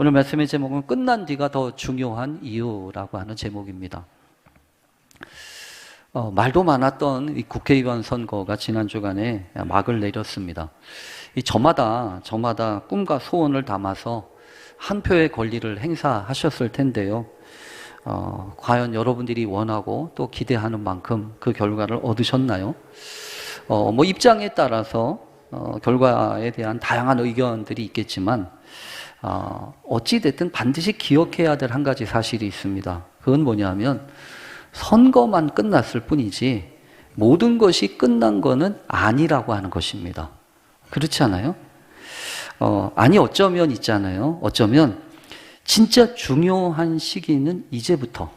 오늘 말씀의 제목은 끝난 뒤가 더 중요한 이유라고 하는 제목입니다. 어, 말도 많았던 이 국회의원 선거가 지난 주간에 막을 내렸습니다. 이 저마다 저마다 꿈과 소원을 담아서 한 표의 권리를 행사하셨을 텐데요. 어, 과연 여러분들이 원하고 또 기대하는 만큼 그 결과를 얻으셨나요? 어, 뭐 입장에 따라서 어, 결과에 대한 다양한 의견들이 있겠지만 어, 어찌됐든 반드시 기억해야 될 한 가지 사실이 있습니다. 그건 뭐냐면 선거만 끝났을 뿐이지 모든 것이 끝난 거는 아니라고 하는 것입니다. 그렇지 않아요? 어, 아니 어쩌면 있잖아요. 어쩌면 진짜 중요한 시기는 이제부터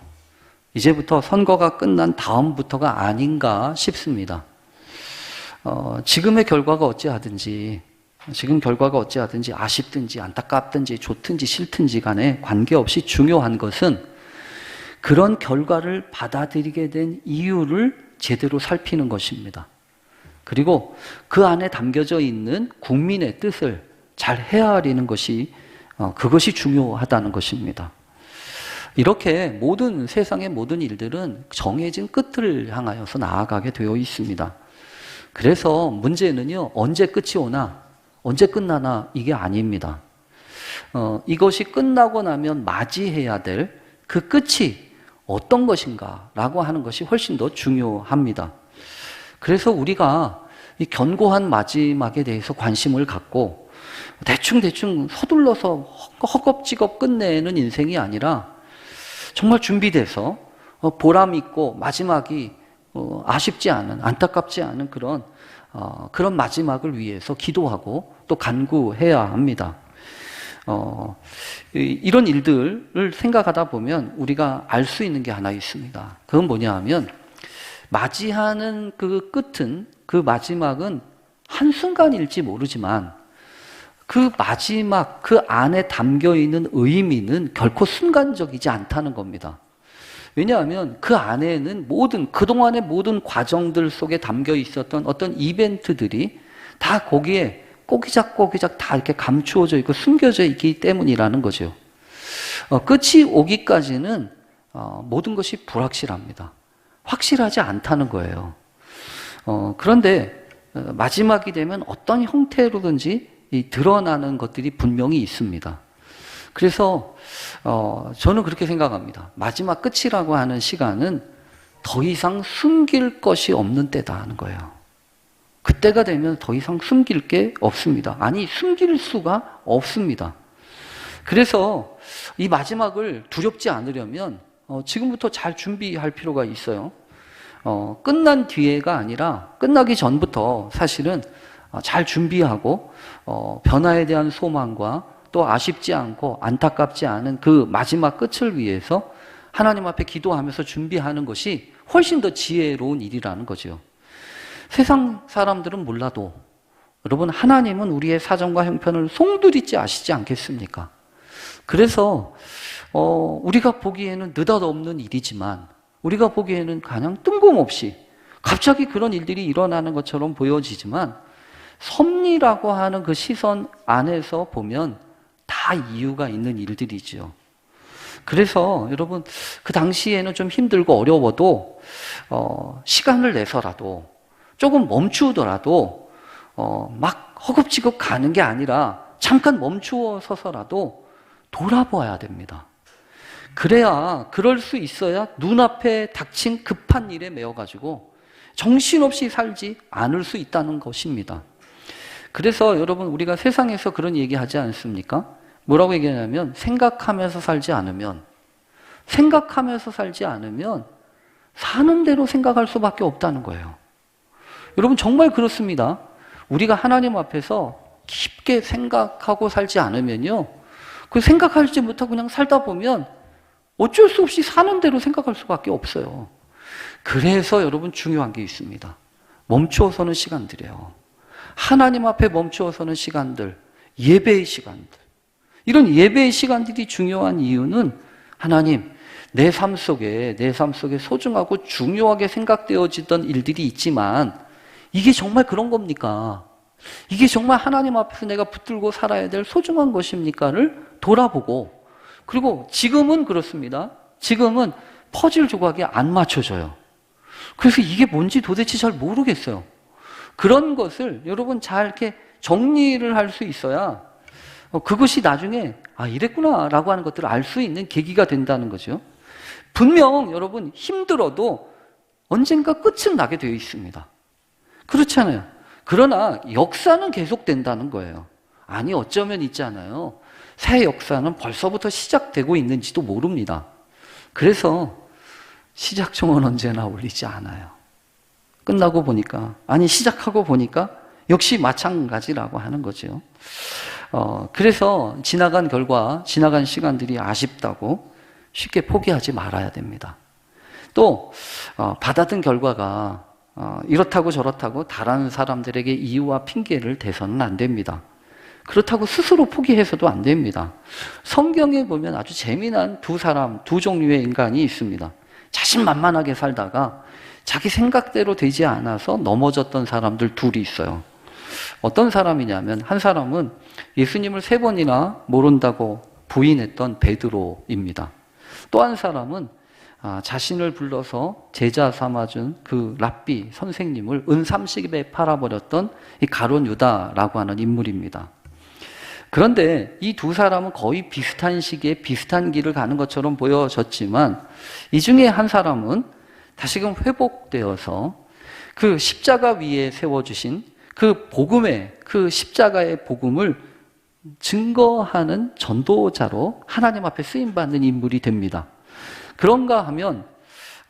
이제부터 선거가 끝난 다음부터가 아닌가 싶습니다. 어, 지금의 결과가 어찌하든지 지금 결과가 어찌하든지 아쉽든지 안타깝든지 좋든지 싫든지 간에 관계없이 중요한 것은 그런 결과를 받아들이게 된 이유를 제대로 살피는 것입니다. 그리고 그 안에 담겨져 있는 국민의 뜻을 잘 헤아리는 것이 어, 그것이 중요하다는 것입니다. 이렇게 모든 세상의 모든 일들은 정해진 끝을 향하여서 나아가게 되어 있습니다. 그래서 문제는요 언제 끝이 오나 언제 끝나나 이게 아닙니다. 어, 이것이 끝나고 나면 맞이해야 될 그 끝이 어떤 것인가라고 하는 것이 훨씬 더 중요합니다. 그래서 우리가 이 견고한 마지막에 대해서 관심을 갖고 대충대충 서둘러서 허겁지겁 끝내는 인생이 아니라 정말 준비돼서 어, 보람 있고 마지막이 어, 아쉽지 않은 안타깝지 않은 그런 어, 그런 마지막을 위해서 기도하고 또 간구해야 합니다. 어, 이런 일들을 생각하다 보면 우리가 알 수 있는 게 하나 있습니다. 그건 뭐냐 하면 맞이하는 그 끝은 그 마지막은 한순간일지 모르지만 그 마지막 그 안에 담겨 있는 의미는 결코 순간적이지 않다는 겁니다. 왜냐하면 그 안에는 모든 그동안의 모든 과정들 속에 담겨 있었던 어떤 이벤트들이 다 거기에 꼬기작꼬기작 다 이렇게 감추어져 있고 숨겨져 있기 때문이라는 거죠. 어, 끝이 오기까지는 어, 모든 것이 불확실합니다. 확실하지 않다는 거예요. 어, 그런데 어, 마지막이 되면 어떤 형태로든지 이 드러나는 것들이 분명히 있습니다. 그래서 어, 저는 그렇게 생각합니다. 마지막 끝이라고 하는 시간은 더 이상 숨길 것이 없는 때다 하는 거예요. 그때가 되면 더 이상 숨길 게 없습니다. 아니, 숨길 수가 없습니다. 그래서 이 마지막을 두렵지 않으려면 어, 지금부터 잘 준비할 필요가 있어요. 어, 끝난 뒤에가 아니라 끝나기 전부터 사실은 어, 잘 준비하고 어, 변화에 대한 소망과 또 아쉽지 않고 안타깝지 않은 그 마지막 끝을 위해서 하나님 앞에 기도하면서 준비하는 것이 훨씬 더 지혜로운 일이라는 거죠. 세상 사람들은 몰라도 여러분 하나님은 우리의 사정과 형편을 송두리째 아시지 않겠습니까? 그래서 어, 우리가 보기에는 느닷없는 일이지만 우리가 보기에는 그냥 뜬금없이 갑자기 그런 일들이 일어나는 것처럼 보여지지만 섭리라고 하는 그 시선 안에서 보면 다 이유가 있는 일들이죠. 그래서 여러분 그 당시에는 좀 힘들고 어려워도 어, 시간을 내서라도 조금 멈추더라도 어, 막 허겁지겁 가는 게 아니라 잠깐 멈추어 서서라도 돌아봐야 됩니다. 그래야 그럴 수 있어야 눈앞에 닥친 급한 일에 매여 가지고 정신없이 살지 않을 수 있다는 것입니다. 그래서 여러분 우리가 세상에서 그런 얘기 하지 않습니까? 뭐라고 얘기하냐면 생각하면서 살지 않으면 생각하면서 살지 않으면 사는 대로 생각할 수밖에 없다는 거예요. 여러분 정말 그렇습니다. 우리가 하나님 앞에서 깊게 생각하고 살지 않으면요. 그 생각하지 못하고 그냥 살다 보면 어쩔 수 없이 사는 대로 생각할 수밖에 없어요. 그래서 여러분 중요한 게 있습니다. 멈추어 서는 시간들이에요. 하나님 앞에 멈추어 서는 시간들, 예배의 시간들. 이런 예배의 시간들이 중요한 이유는 하나님, 내 삶 속에, 내 삶 속에 소중하고 중요하게 생각되어지던 일들이 있지만 이게 정말 그런 겁니까? 이게 정말 하나님 앞에서 내가 붙들고 살아야 될 소중한 것입니까를 돌아보고 그리고 지금은 그렇습니다. 지금은 퍼즐 조각이 안 맞춰져요. 그래서 이게 뭔지 도대체 잘 모르겠어요. 그런 것을 여러분 잘 이렇게 정리를 할 수 있어야 어, 그것이 나중에 아 이랬구나라고 하는 것들을 알 수 있는 계기가 된다는 거죠. 분명 여러분 힘들어도 언젠가 끝은 나게 되어 있습니다. 그렇잖아요. 그러나 역사는 계속된다는 거예요. 아니 어쩌면 있잖아요. 새 역사는 벌써부터 시작되고 있는지도 모릅니다. 그래서 시작종은 언제나 울리지 않아요. 끝나고 보니까 아니 시작하고 보니까 역시 마찬가지라고 하는 거죠. 어, 그래서 지나간 결과, 지나간 시간들이 아쉽다고 쉽게 포기하지 말아야 됩니다. 또 어, 받아든 결과가 어, 이렇다고 저렇다고 다른 사람들에게 이유와 핑계를 대서는 안 됩니다. 그렇다고 스스로 포기해서도 안 됩니다. 성경에 보면 아주 재미난 두 사람, 두 종류의 인간이 있습니다. 자신만만하게 살다가 자기 생각대로 되지 않아서 넘어졌던 사람들 둘이 있어요. 어떤 사람이냐면 한 사람은 예수님을 세 번이나 모른다고 부인했던 베드로입니다. 또 한 사람은 아, 자신을 불러서 제자 삼아준 그 랍비 선생님을 은 30에 팔아버렸던 이 가론 유다라고 하는 인물입니다. 그런데 이 두 사람은 거의 비슷한 시기에 비슷한 길을 가는 것처럼 보여졌지만 이 중에 한 사람은 다시금 회복되어서 그 십자가 위에 세워주신 그 복음의 그 십자가의 복음을 증거하는 전도자로 하나님 앞에 쓰임 받는 인물이 됩니다. 그런가 하면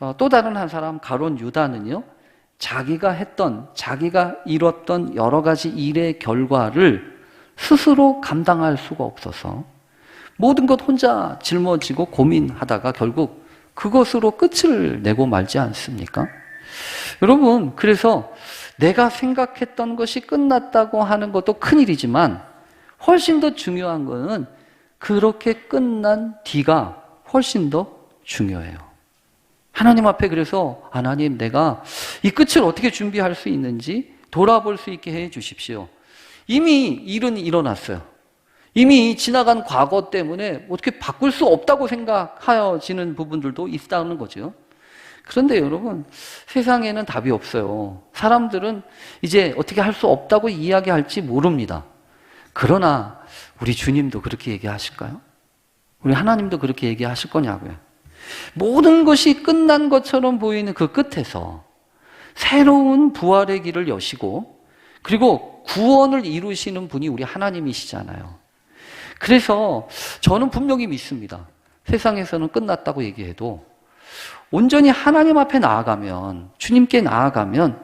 어, 또 다른 한 사람 가론 유다는요. 자기가 했던 자기가 이뤘던 여러 가지 일의 결과를 스스로 감당할 수가 없어서 모든 것 혼자 짊어지고 고민하다가 결국 그것으로 끝을 내고 말지 않습니까? 여러분, 그래서 내가 생각했던 것이 끝났다고 하는 것도 큰일이지만 훨씬 더 중요한 것은 그렇게 끝난 뒤가 훨씬 더 중요해요. 하나님 앞에 그래서 하나님 내가 이 끝을 어떻게 준비할 수 있는지 돌아볼 수 있게 해 주십시오. 이미 일은 일어났어요. 이미 지나간 과거 때문에 어떻게 바꿀 수 없다고 생각하여지는 부분들도 있다는 거죠. 그런데 여러분, 세상에는 답이 없어요. 사람들은 이제 어떻게 할 수 없다고 이야기할지 모릅니다. 그러나 우리 주님도 그렇게 얘기하실까요? 우리 하나님도 그렇게 얘기하실 거냐고요. 모든 것이 끝난 것처럼 보이는 그 끝에서 새로운 부활의 길을 여시고 그리고 구원을 이루시는 분이 우리 하나님이시잖아요. 그래서 저는 분명히 믿습니다. 세상에서는 끝났다고 얘기해도 온전히 하나님 앞에 나아가면, 주님께 나아가면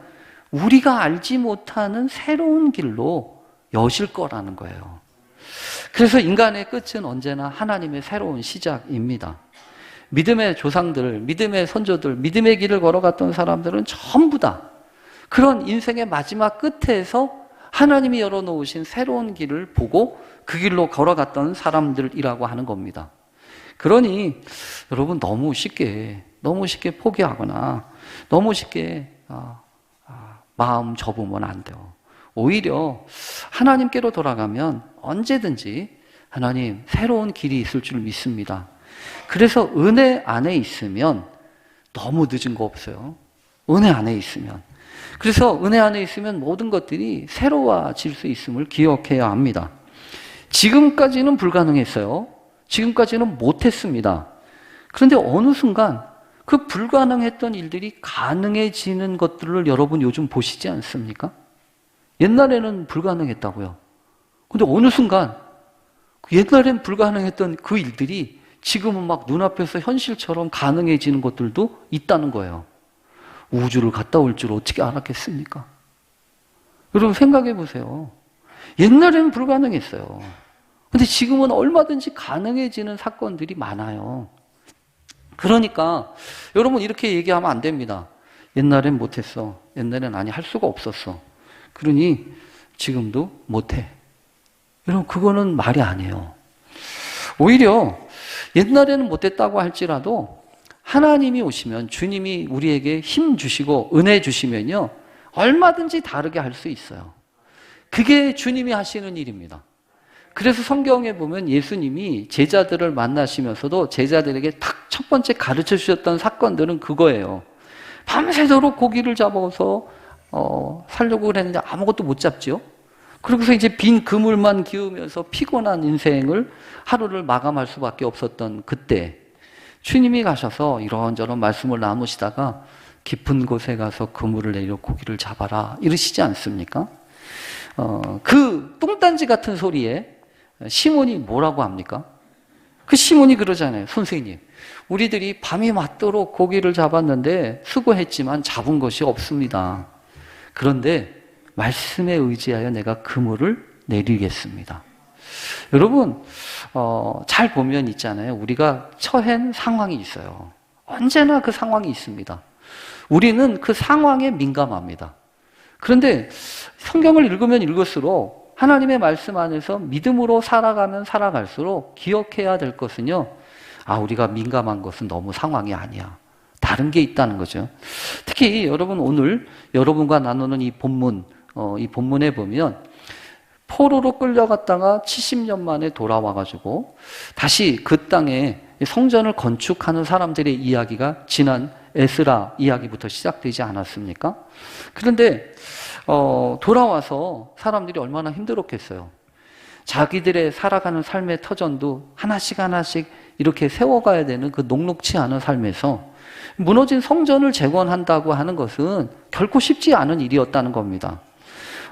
우리가 알지 못하는 새로운 길로 여실 거라는 거예요. 그래서 인간의 끝은 언제나 하나님의 새로운 시작입니다. 믿음의 조상들, 믿음의 선조들, 믿음의 길을 걸어갔던 사람들은 전부 다 그런 인생의 마지막 끝에서 하나님이 열어놓으신 새로운 길을 보고 그 길로 걸어갔던 사람들이라고 하는 겁니다. 그러니 여러분 너무 쉽게, 너무 쉽게 포기하거나 너무 쉽게 어, 어, 마음 접으면 안 돼요. 오히려 하나님께로 돌아가면 언제든지 하나님 새로운 길이 있을 줄 믿습니다. 그래서 은혜 안에 있으면 너무 늦은 거 없어요. 은혜 안에 있으면. 그래서 은혜 안에 있으면 모든 것들이 새로워질 수 있음을 기억해야 합니다. 지금까지는 불가능했어요. 지금까지는 못했습니다. 그런데 어느 순간 그 불가능했던 일들이 가능해지는 것들을 여러분 요즘 보시지 않습니까? 옛날에는 불가능했다고요. 근데 어느 순간 그 옛날엔 불가능했던 그 일들이 지금은 막 눈앞에서 현실처럼 가능해지는 것들도 있다는 거예요. 우주를 갔다 올 줄 어떻게 알았겠습니까? 여러분 생각해 보세요. 옛날에는 불가능했어요. 근데 지금은 얼마든지 가능해지는 사건들이 많아요. 그러니까 여러분 이렇게 얘기하면 안 됩니다. 옛날엔 못했어. 옛날엔 아니 할 수가 없었어. 그러니 지금도 못해. 여러분 그거는 말이 아니에요. 오히려 옛날에는 못했다고 할지라도 하나님이 오시면 주님이 우리에게 힘 주시고 은혜 주시면요 얼마든지 다르게 할 수 있어요. 그게 주님이 하시는 일입니다. 그래서 성경에 보면 예수님이 제자들을 만나시면서도 제자들에게 딱 첫 번째 가르쳐 주셨던 사건들은 그거예요. 밤새도록 고기를 잡아서 어, 살려고 그랬는데 아무것도 못 잡죠. 그러고서 이제 빈 그물만 기우면서 피곤한 인생을 하루를 마감할 수밖에 없었던 그때 주님이 가셔서 이런저런 말씀을 나누시다가 깊은 곳에 가서 그물을 내려 고기를 잡아라 이러시지 않습니까? 어, 그 똥단지 같은 소리에 시몬이 뭐라고 합니까? 그 시몬이 그러잖아요. 선생님, 우리들이 밤이 맞도록 고기를 잡았는데 수고했지만 잡은 것이 없습니다. 그런데 말씀에 의지하여 내가 그물을 내리겠습니다. 여러분, 어, 잘 보면 있잖아요. 우리가 처한 상황이 있어요. 언제나 그 상황이 있습니다. 우리는 그 상황에 민감합니다. 그런데 성경을 읽으면 읽을수록 하나님의 말씀 안에서 믿음으로 살아가면 살아갈수록 기억해야 될 것은요. 아, 우리가 민감한 것은 너무 상황이 아니야. 다른 게 있다는 거죠. 특히 여러분 오늘 여러분과 나누는 이 본문, 어, 이 본문에 보면 포로로 끌려갔다가 70년 만에 돌아와가지고 다시 그 땅에 성전을 건축하는 사람들의 이야기가 지난 에스라 이야기부터 시작되지 않았습니까? 그런데 어, 돌아와서 사람들이 얼마나 힘들었겠어요. 자기들의 살아가는 삶의 터전도 하나씩 하나씩 이렇게 세워가야 되는 그 녹록치 않은 삶에서 무너진 성전을 재건한다고 하는 것은 결코 쉽지 않은 일이었다는 겁니다.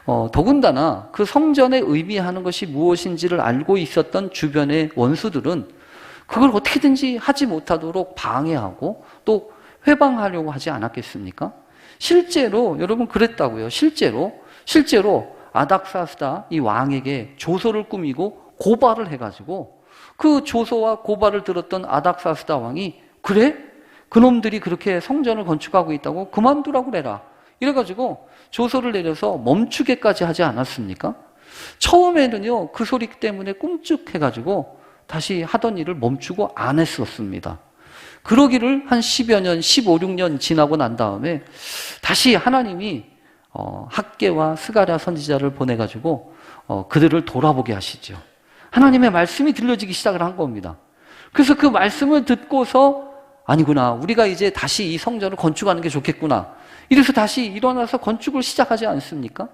어, 더군다나 그 성전에 의미하는 것이 무엇인지를 알고 있었던 주변의 원수들은 그걸 어떻게든지 하지 못하도록 방해하고 또 회방하려고 하지 않았겠습니까? 실제로 여러분 그랬다고요. 실제로 실제로 아닥사스다 이 왕에게 조서를 꾸미고 고발을 해가지고 그 조서와 고발을 들었던 아닥사스다 왕이 그래 그놈들이 그렇게 성전을 건축하고 있다고 그만두라고 그래라. 이래가지고 조서를 내려서 멈추게까지 하지 않았습니까? 처음에는요 그 소리 때문에 끔찍해가지고 다시 하던 일을 멈추고 안 했었습니다. 그러기를 한 10여 년, 15, 6년 지나고 난 다음에 다시 하나님이 어, 학계와 스가랴 선지자를 보내가지고 어, 그들을 돌아보게 하시죠. 하나님의 말씀이 들려지기 시작을 한 겁니다. 그래서 그 말씀을 듣고서 아니구나. 우리가 이제 다시 이 성전을 건축하는 게 좋겠구나. 이래서 다시 일어나서 건축을 시작하지 않습니까?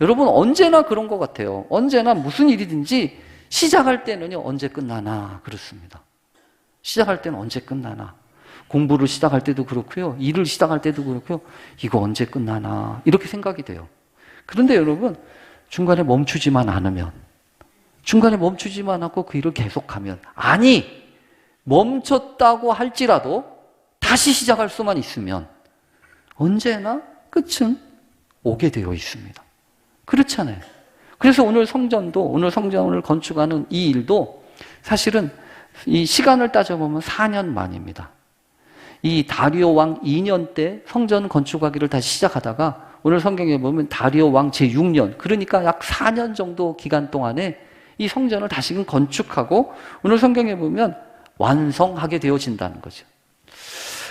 여러분 언제나 그런 것 같아요. 언제나 무슨 일이든지 시작할 때는요 언제 끝나나 그렇습니다. 시작할 때는 언제 끝나나. 공부를 시작할 때도 그렇고요. 일을 시작할 때도 그렇고요. 이거 언제 끝나나. 이렇게 생각이 돼요. 그런데 여러분, 중간에 멈추지만 않으면, 중간에 멈추지만 않고 그 일을 계속하면, 아니, 멈췄다고 할지라도 다시 시작할 수만 있으면, 언제나 끝은 오게 되어 있습니다. 그렇잖아요. 그래서 오늘 성전도, 오늘 성전을 건축하는 이 일도 사실은 이 시간을 따져보면 4년 만입니다. 이 다리오 왕 2년 때 성전 건축하기를 다시 시작하다가 오늘 성경에 보면 다리오 왕 제6년, 그러니까 약 4년 정도 기간 동안에 이 성전을 다시금 건축하고 오늘 성경에 보면 완성하게 되어진다는 거죠.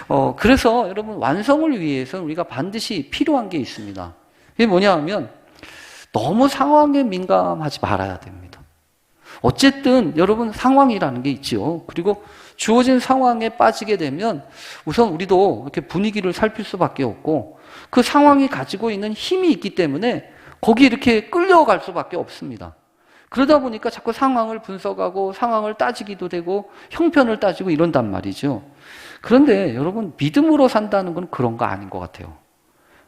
어, 그래서 여러분 완성을 위해서 우리가 반드시 필요한 게 있습니다. 그게 뭐냐 하면 너무 상황에 민감하지 말아야 됩니다. 어쨌든 여러분 상황이라는 게 있죠. 그리고 주어진 상황에 빠지게 되면 우선 우리도 이렇게 분위기를 살필 수밖에 없고 그 상황이 가지고 있는 힘이 있기 때문에 거기 이렇게 끌려갈 수밖에 없습니다. 그러다 보니까 자꾸 상황을 분석하고 상황을 따지기도 되고 형편을 따지고 이런단 말이죠. 그런데 여러분 믿음으로 산다는 건 그런 거 아닌 것 같아요.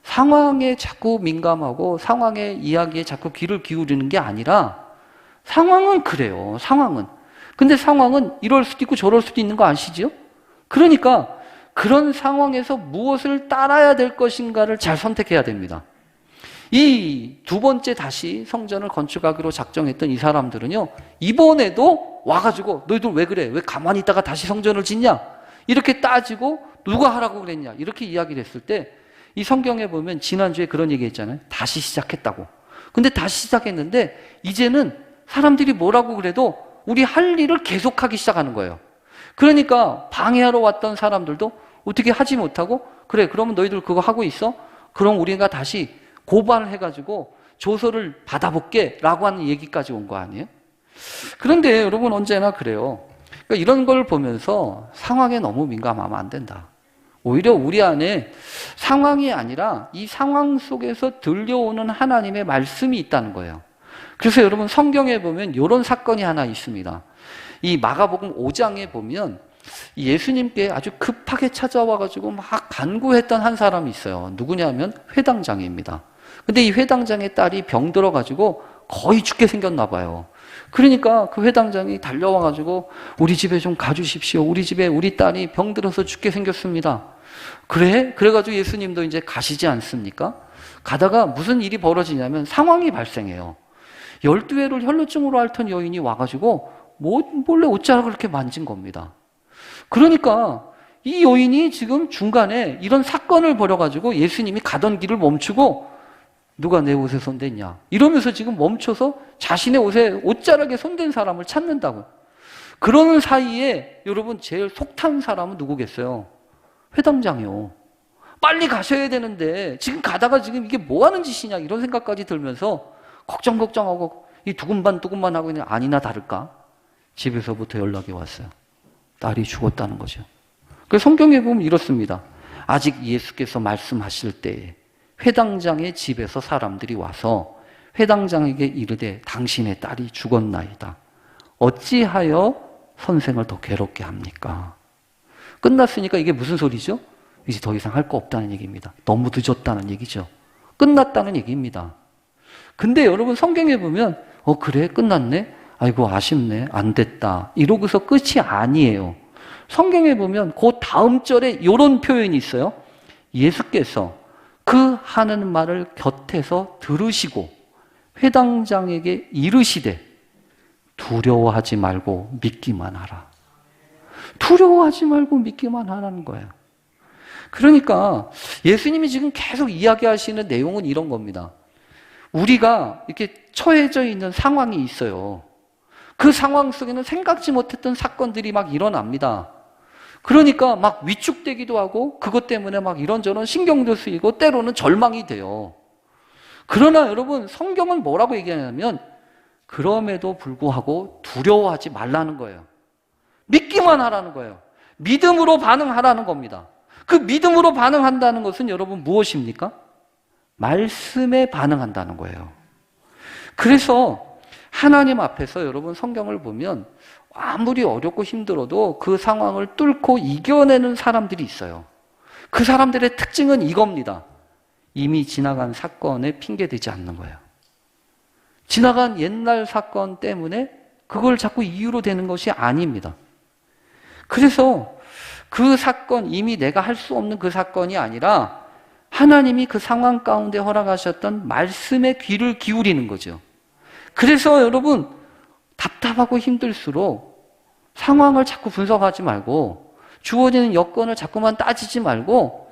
상황에 자꾸 민감하고 상황의 이야기에 자꾸 귀를 기울이는 게 아니라 상황은 그래요. 상황은. 근데 상황은 이럴 수도 있고 저럴 수도 있는 거 아시죠? 그러니까 그런 상황에서 무엇을 따라야 될 것인가를 잘 선택해야 됩니다. 이 두 번째 다시 성전을 건축하기로 작정했던 이 사람들은요, 이번에도 와가지고 너희들 왜 그래? 왜 가만히 있다가 다시 성전을 짓냐? 이렇게 따지고 누가 하라고 그랬냐? 이렇게 이야기를 했을 때 이 성경에 보면 지난주에 그런 얘기 했잖아요. 다시 시작했다고. 근데 다시 시작했는데 이제는 사람들이 뭐라고 그래도 우리 할 일을 계속하기 시작하는 거예요. 그러니까 방해하러 왔던 사람들도 어떻게 하지 못하고 그래 그러면 너희들 그거 하고 있어? 그럼 우리가 다시 고발을 해가지고 조서를 받아볼게 라고 하는 얘기까지 온 거 아니에요? 그런데 여러분 언제나 그래요. 그러니까 이런 걸 보면서 상황에 너무 민감하면 안 된다. 오히려 우리 안에 상황이 아니라 이 상황 속에서 들려오는 하나님의 말씀이 있다는 거예요. 그래서 여러분 성경에 보면 이런 사건이 하나 있습니다. 이 마가복음 5장에 보면 예수님께 아주 급하게 찾아와가지고 막 간구했던 한 사람이 있어요. 누구냐면 회당장입니다. 근데 이 회당장의 딸이 병 들어가지고 거의 죽게 생겼나 봐요. 그러니까 그 회당장이 달려와가지고 우리 집에 좀 가주십시오. 우리 집에 우리 딸이 병 들어서 죽게 생겼습니다. 그래? 그래가지고 예수님도 이제 가시지 않습니까? 가다가 무슨 일이 벌어지냐면 상황이 발생해요. 12회를 혈루증으로 앓던 여인이 와가지고 몰래 옷자락을 그렇게 만진 겁니다. 그러니까 이 여인이 지금 중간에 이런 사건을 벌여가지고 예수님이 가던 길을 멈추고 누가 내 옷에 손댔냐 이러면서 지금 멈춰서 자신의 옷에 옷자락에 손댄 사람을 찾는다고 그러는 사이에 여러분 제일 속탄 사람은 누구겠어요? 회당장이요. 빨리 가셔야 되는데 지금 가다가 지금 이게 뭐 하는 짓이냐 이런 생각까지 들면서 걱정 걱정하고 이 두근반 두근반 하고 있는 아니나 다를까 집에서부터 연락이 왔어요. 딸이 죽었다는 거죠. 그 성경에 보면 이렇습니다. 아직 예수께서 말씀하실 때에 회당장의 집에서 사람들이 와서 회당장에게 이르되 당신의 딸이 죽었나이다. 어찌하여 선생을 더 괴롭게 합니까? 끝났으니까 이게 무슨 소리죠? 이제 더 이상 할 거 없다는 얘기입니다. 너무 늦었다는 얘기죠. 끝났다는 얘기입니다. 근데 여러분 성경에 보면 어 그래 끝났네. 아이고 아쉽네. 안 됐다. 이러고서 끝이 아니에요. 성경에 보면 그 다음 절에 이런 표현이 있어요. 예수께서 그 하는 말을 곁에서 들으시고 회당장에게 이르시되 두려워하지 말고 믿기만 하라. 두려워하지 말고 믿기만 하라는 거예요. 그러니까 예수님이 지금 계속 이야기하시는 내용은 이런 겁니다. 우리가 이렇게 처해져 있는 상황이 있어요. 그 상황 속에는 생각지 못했던 사건들이 막 일어납니다. 그러니까 막 위축되기도 하고 그것 때문에 막 이런저런 신경도 쓰이고 때로는 절망이 돼요. 그러나 여러분 성경은 뭐라고 얘기하냐면 그럼에도 불구하고 두려워하지 말라는 거예요. 믿기만 하라는 거예요. 믿음으로 반응하라는 겁니다. 그 믿음으로 반응한다는 것은 여러분 무엇입니까? 말씀에 반응한다는 거예요. 그래서 하나님 앞에서 여러분 성경을 보면 아무리 어렵고 힘들어도 그 상황을 뚫고 이겨내는 사람들이 있어요. 그 사람들의 특징은 이겁니다. 이미 지나간 사건에 핑계대지 않는 거예요. 지나간 옛날 사건 때문에 그걸 자꾸 이유로 되는 것이 아닙니다. 그래서 그 사건, 이미 내가 할 수 없는 그 사건이 아니라 하나님이 그 상황 가운데 허락하셨던 말씀에 귀를 기울이는 거죠. 그래서 여러분, 답답하고 힘들수록 상황을 자꾸 분석하지 말고 주어지는 여건을 자꾸만 따지지 말고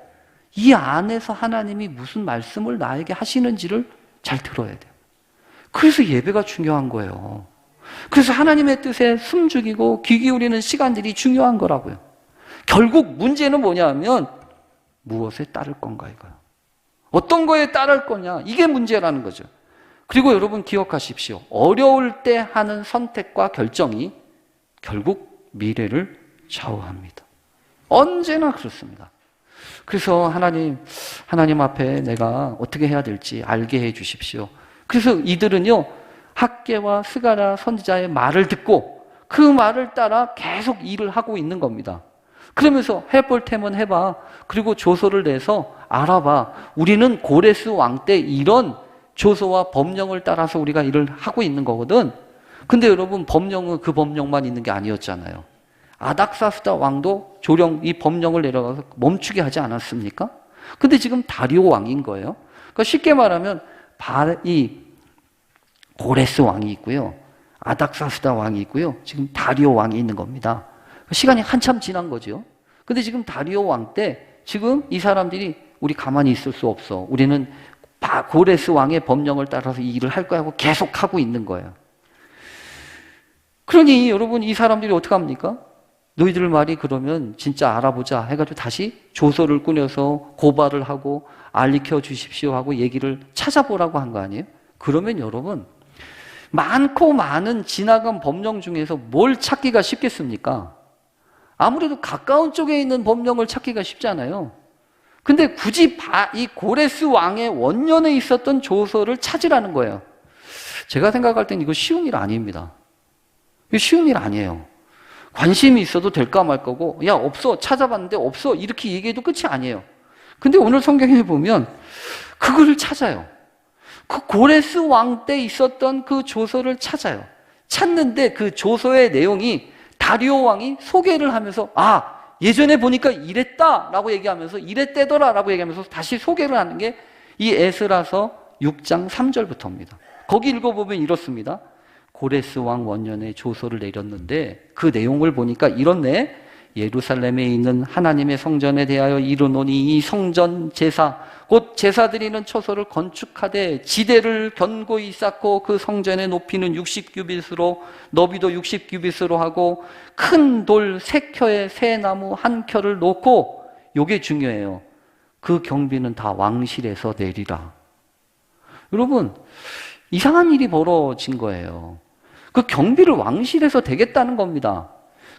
이 안에서 하나님이 무슨 말씀을 나에게 하시는지를 잘 들어야 돼요. 그래서 예배가 중요한 거예요. 그래서 하나님의 뜻에 숨죽이고 귀 기울이는 시간들이 중요한 거라고요. 결국 문제는 뭐냐면 무엇에 따를 건가 이거요. 어떤 거에 따를 거냐 이게 문제라는 거죠. 그리고 여러분 기억하십시오. 어려울 때 하는 선택과 결정이 결국 미래를 좌우합니다. 언제나 그렇습니다. 그래서 하나님, 하나님 앞에 내가 어떻게 해야 될지 알게 해 주십시오. 그래서 이들은요, 학계와 스가라 선지자의 말을 듣고 그 말을 따라 계속 일을 하고 있는 겁니다. 그러면서 해볼 테면 해봐. 그리고 조서를 내서 알아봐. 우리는 고레스 왕 때 이런 조서와 법령을 따라서 우리가 일을 하고 있는 거거든. 근데 여러분 법령은 그 법령만 있는 게 아니었잖아요. 아닥사스다 왕도 조령 이 법령을 내려가서 멈추게 하지 않았습니까? 근데 지금 다리오 왕인 거예요. 그러니까 쉽게 말하면 이 고레스 왕이 있고요. 아닥사스다 왕이 있고요. 지금 다리오 왕이 있는 겁니다. 시간이 한참 지난 거죠. 근데 지금 다리오 왕 때 지금 이 사람들이 우리 가만히 있을 수 없어. 우리는 고레스 왕의 법령을 따라서 이 일을 할 거야 하고 계속 하고 있는 거예요. 그러니 여러분 이 사람들이 어떻게 합니까? 너희들 말이 그러면 진짜 알아보자 해가지고 다시 조서를 꾸려서 고발을 하고 알리켜 주십시오 하고 얘기를 찾아보라고 한 거 아니에요? 그러면 여러분, 많고 많은 지나간 법령 중에서 뭘 찾기가 쉽겠습니까? 아무래도 가까운 쪽에 있는 법령을 찾기가 쉽잖아요. 근데 굳이 바- 이 고레스 왕의 원년에 있었던 조서를 찾으라는 거예요. 제가 생각할 땐 이거 쉬운 일 아닙니다. 쉬운 일 아니에요. 관심이 있어도 될까 말 거고, 야, 없어. 찾아봤는데 없어. 이렇게 얘기해도 끝이 아니에요. 근데 오늘 성경에 보면 그거를 찾아요. 그 고레스 왕 때 있었던 그 조서를 찾아요. 찾는데 그 조서의 내용이 다리오 왕이 소개를 하면서 아, 예전에 보니까 이랬다라고 얘기하면서 이랬대더라라고 얘기하면서 다시 소개를 하는 게 이 에스라서 6장 3절부터입니다. 거기 읽어보면 이렇습니다. 고레스 왕 원년에 조서를 내렸는데 그 내용을 보니까 이렇네. 예루살렘에 있는 하나님의 성전에 대하여 이르노니 이 성전 제사 곧 제사 드리는 처소를 건축하되 지대를 견고히 쌓고 그 성전의 높이는 60규빗으로 너비도 60규빗으로 하고 큰 돌 세 켜에 새 나무 한 켜를 놓고 요게 중요해요. 그 경비는 다 왕실에서 내리라. 여러분 이상한 일이 벌어진 거예요. 그 경비를 왕실에서 되겠다는 겁니다.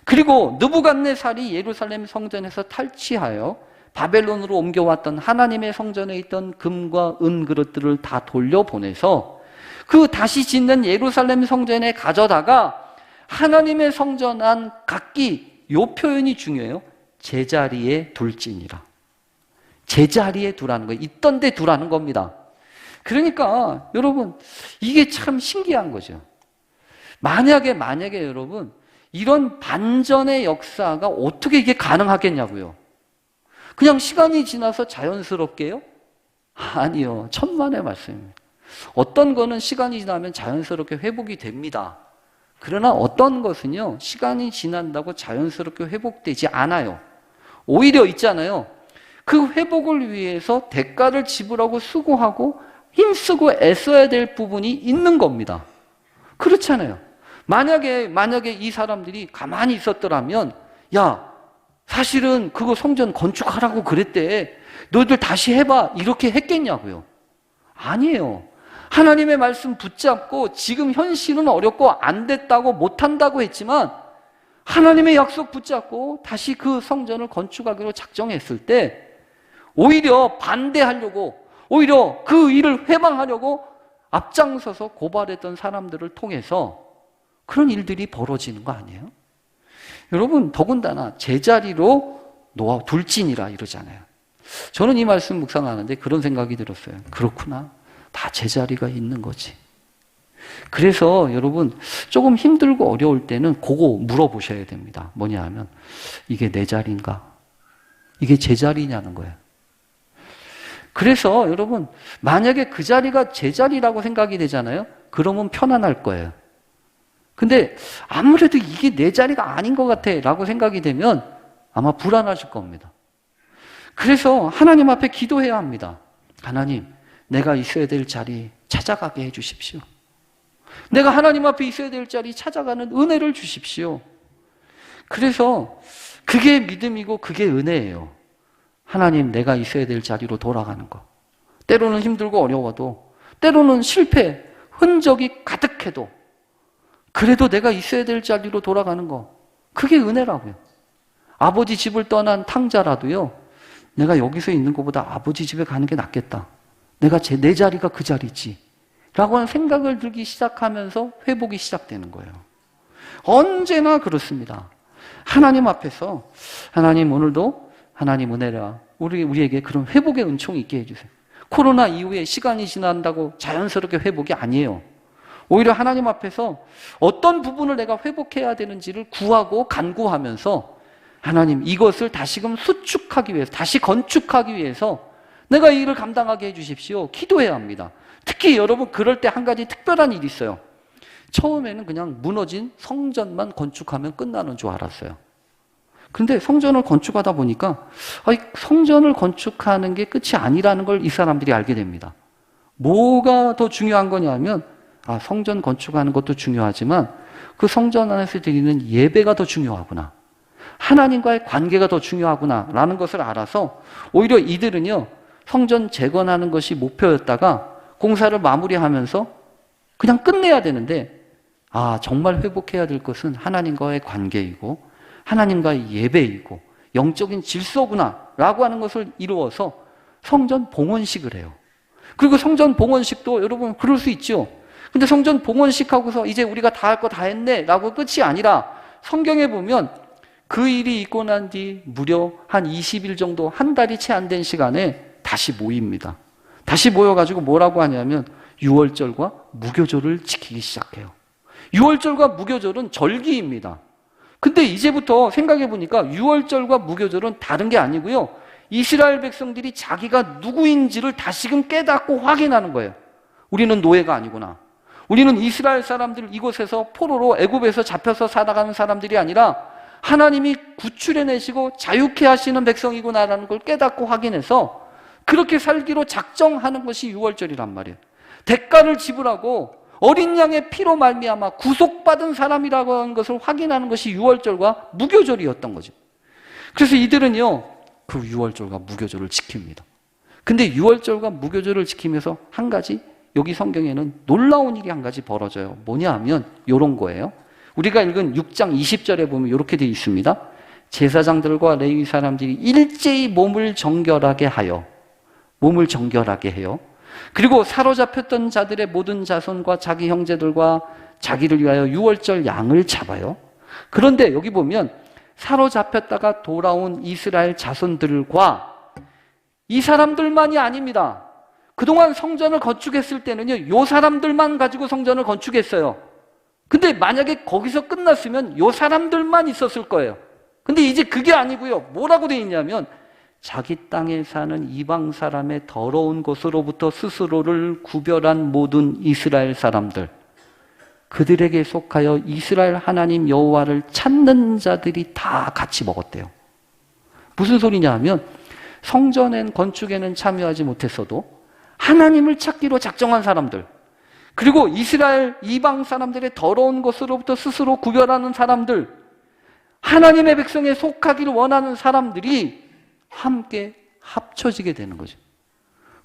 그리고 느부갓네살이 예루살렘 성전에서 탈취하여 바벨론으로 옮겨왔던 하나님의 성전에 있던 금과 은 그릇들을 다 돌려보내서 그 다시 짓는 예루살렘 성전에 가져다가 하나님의 성전 안 각기 요 표현이 중요해요. 제자리에 둘지니라. 제자리에 두라는 거예요. 있던 데 두라는 겁니다. 그러니까 여러분 이게 참 신기한 거죠. 만약에 만약에 여러분 이런 반전의 역사가 어떻게 이게 가능하겠냐고요. 그냥 시간이 지나서 자연스럽게요? 아니요. 천만의 말씀입니다. 어떤 거는 시간이 지나면 자연스럽게 회복이 됩니다. 그러나 어떤 것은요, 시간이 지난다고 자연스럽게 회복되지 않아요. 오히려 있잖아요. 그 회복을 위해서 대가를 지불하고 수고하고 힘쓰고 애써야 될 부분이 있는 겁니다. 그렇잖아요. 만약에, 만약에 이 사람들이 가만히 있었더라면, 야, 사실은 그거 성전 건축하라고 그랬대. 너희들 다시 해봐. 이렇게 했겠냐고요. 아니에요. 하나님의 말씀 붙잡고 지금 현실은 어렵고 안 됐다고 못한다고 했지만 하나님의 약속 붙잡고 다시 그 성전을 건축하기로 작정했을 때 오히려 반대하려고 오히려 그 일을 회방하려고 앞장서서 고발했던 사람들을 통해서 그런 일들이 벌어지는 거 아니에요? 여러분, 더군다나 제자리로 놓아 둘지니라 이러잖아요. 저는 이 말씀 묵상하는데 그런 생각이 들었어요. 그렇구나. 다 제자리가 있는 거지. 그래서 여러분, 조금 힘들고 어려울 때는 그거 물어보셔야 됩니다. 뭐냐 하면, 이게 내 자리인가? 이게 제 자리냐는 거예요. 그래서 여러분, 만약에 그 자리가 제 자리라고 생각이 되잖아요? 그러면 편안할 거예요. 근데 아무래도 이게 내 자리가 아닌 것 같아 라고 생각이 되면 아마 불안하실 겁니다. 그래서 하나님 앞에 기도해야 합니다. 하나님, 내가 있어야 될 자리 찾아가게 해 주십시오. 내가 하나님 앞에 있어야 될 자리 찾아가는 은혜를 주십시오. 그래서 그게 믿음이고 그게 은혜예요. 하나님, 내가 있어야 될 자리로 돌아가는 거. 때로는 힘들고 어려워도, 때로는 실패, 흔적이 가득해도, 그래도 내가 있어야 될 자리로 돌아가는 거. 그게 은혜라고요. 아버지 집을 떠난 탕자라도요, 내가 여기서 있는 것보다 아버지 집에 가는 게 낫겠다. 내가 제, 내 자리가 그 자리지. 라고 하는 생각을 들기 시작하면서 회복이 시작되는 거예요. 언제나 그렇습니다. 하나님 앞에서, 하나님 오늘도 하나님 은혜라, 우리, 우리에게 그런 회복의 은총이 있게 해주세요. 코로나 이후에 시간이 지난다고 자연스럽게 회복이 아니에요. 오히려 하나님 앞에서 어떤 부분을 내가 회복해야 되는지를 구하고 간구하면서 하나님 이것을 다시금 수축하기 위해서 다시 건축하기 위해서 내가 이 일을 감당하게 해주십시오. 기도해야 합니다. 특히 여러분 그럴 때 한 가지 특별한 일이 있어요. 처음에는 그냥 무너진 성전만 건축하면 끝나는 줄 알았어요. 근데 성전을 건축하다 보니까 성전을 건축하는 게 끝이 아니라는 걸 이 사람들이 알게 됩니다. 뭐가 더 중요한 거냐면 아, 성전 건축하는 것도 중요하지만 그 성전 안에서 드리는 예배가 더 중요하구나. 하나님과의 관계가 더 중요하구나. 라는 것을 알아서 오히려 이들은요, 성전 재건하는 것이 목표였다가 공사를 마무리하면서 그냥 끝내야 되는데 아, 정말 회복해야 될 것은 하나님과의 관계이고 하나님과의 예배이고 영적인 질서구나 라고 하는 것을 이루어서 성전 봉헌식을 해요. 그리고 성전 봉헌식도 여러분 그럴 수 있죠. 근데 성전 봉헌식 하고서 이제 우리가 다 할 거 다 했네 라고 끝이 아니라 성경에 보면 그 일이 있고 난 뒤 무려 한 20일 정도 한 달이 채 안 된 시간에 다시 모입니다. 다시 모여가지고 뭐라고 하냐면 유월절과 무교절을 지키기 시작해요. 유월절과 무교절은 절기입니다. 근데 이제부터 생각해 보니까 유월절과 무교절은 다른 게 아니고요. 이스라엘 백성들이 자기가 누구인지를 다시금 깨닫고 확인하는 거예요. 우리는 노예가 아니구나. 우리는 이스라엘 사람들 이곳에서 포로로 애굽에서 잡혀서 살아가는 사람들이 아니라 하나님이 구출해 내시고 자유케 하시는 백성이구나라는 걸 깨닫고 확인해서 그렇게 살기로 작정하는 것이 유월절이란 말이에요. 대가를 지불하고 어린 양의 피로 말미암아 구속받은 사람이라고 하는 것을 확인하는 것이 유월절과 무교절이었던 거죠. 그래서 이들은요 그 유월절과 무교절을 지킵니다. 근데 유월절과 무교절을 지키면서 한 가지 여기 성경에는 놀라운 일이 한 가지 벌어져요. 뭐냐 하면 요런 거예요. 우리가 읽은 6장 20절에 보면 이렇게 되어 있습니다. 제사장들과 레위 사람들이 일제히 몸을 정결하게 하여 몸을 정결하게 해요. 그리고 사로잡혔던 자들의 모든 자손과 자기 형제들과 자기를 위하여 유월절 양을 잡아요. 그런데 여기 보면 사로잡혔다가 돌아온 이스라엘 자손들과 이 사람들만이 아닙니다. 그동안 성전을 건축했을 때는요, 요 사람들만 가지고 성전을 건축했어요. 근데 만약에 거기서 끝났으면 요 사람들만 있었을 거예요. 근데 이제 그게 아니고요. 뭐라고 돼 있냐면 자기 땅에 사는 이방 사람의 더러운 것으로부터 스스로를 구별한 모든 이스라엘 사람들 그들에게 속하여 이스라엘 하나님 여호와를 찾는 자들이 다 같이 먹었대요. 무슨 소리냐 하면 성전엔 건축에는 참여하지 못했어도 하나님을 찾기로 작정한 사람들 그리고 이스라엘 이방 사람들의 더러운 것으로부터 스스로 구별하는 사람들 하나님의 백성에 속하기를 원하는 사람들이 함께 합쳐지게 되는 거죠.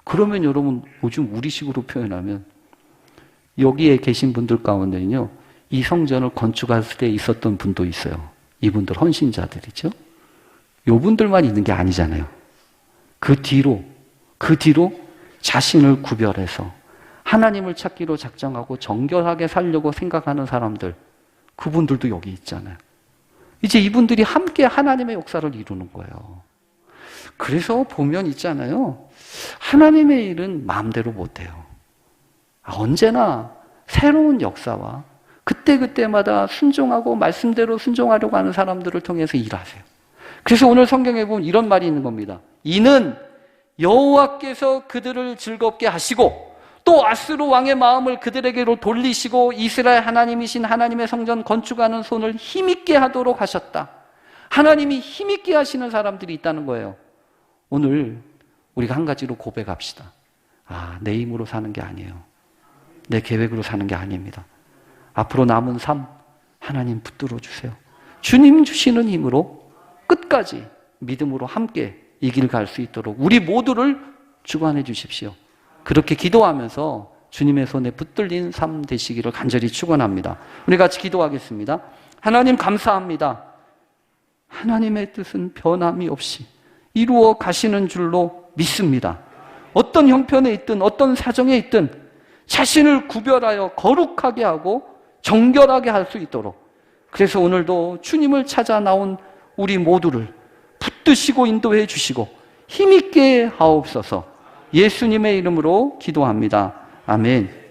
그러면 여러분 요즘 우리식으로 표현하면 여기에 계신 분들 가운데는요. 이 성전을 건축할 때 있었던 분도 있어요. 이분들 헌신자들이죠. 요분들만 있는 게 아니잖아요. 그 뒤로 그 뒤로 자신을 구별해서 하나님을 찾기로 작정하고 정결하게 살려고 생각하는 사람들 그분들도 여기 있잖아요. 이제 이분들이 함께 하나님의 역사를 이루는 거예요. 그래서 보면 있잖아요. 하나님의 일은 마음대로 못해요. 언제나 새로운 역사와 그때그때마다 순종하고 말씀대로 순종하려고 하는 사람들을 통해서 일하세요. 그래서 오늘 성경에 보면 이런 말이 있는 겁니다. 이는 여호와께서 그들을 즐겁게 하시고 또 아스루 왕의 마음을 그들에게로 돌리시고 이스라엘 하나님이신 하나님의 성전 건축하는 손을 힘있게 하도록 하셨다. 하나님이 힘있게 하시는 사람들이 있다는 거예요. 오늘 우리가 한 가지로 고백합시다. 아, 내 힘으로 사는 게 아니에요. 내 계획으로 사는 게 아닙니다. 앞으로 남은 삶 하나님 붙들어 주세요. 주님 주시는 힘으로 끝까지 믿음으로 함께 이 길 갈 수 있도록 우리 모두를 주관해 주십시오. 그렇게 기도하면서 주님의 손에 붙들린 삶 되시기를 간절히 축원합니다. 우리 같이 기도하겠습니다. 하나님 감사합니다. 하나님의 뜻은 변함이 없이 이루어 가시는 줄로 믿습니다. 어떤 형편에 있든 어떤 사정에 있든 자신을 구별하여 거룩하게 하고 정결하게 할 수 있도록 그래서 오늘도 주님을 찾아 나온 우리 모두를 붙드시고 인도해 주시고 힘있게 하옵소서 예수님의 이름으로 기도합니다. 아멘.